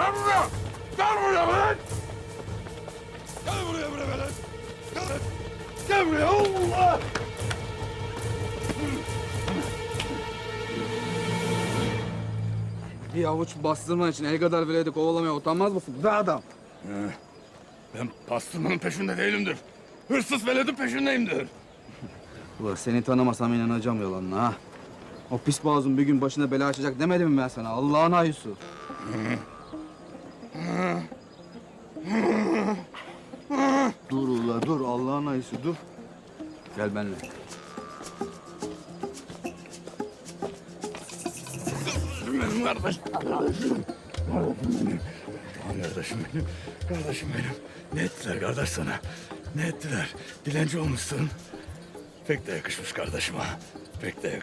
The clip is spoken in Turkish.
Gel buraya! Gel buraya lan! Gel buraya buraya lan! Gel, gel buraya! Allah! Bir avuç bastırma için el kadar veledi kovalamaya utanmaz mısın? Be adam. Ben pastırmanın peşinde değilimdir. Hırsız veledin peşindeyimdir. Ulan seni tanımasam inanacağım yalanına ha. O pis boğazın bir gün başına bela açacak demedim mi ben sana? Allah'ın ayısı. Ula dur Allah'ın ayısı dur. Gel benimle. Benim kardeşim. Kardeşim. Kardeşim benim. Kardeşim benim. Ne ettiler kardeş sana? Ne ettiler? Dilenci olmuşsun. Pek de yakışmış kardeşim ha. Pek de yakışmış.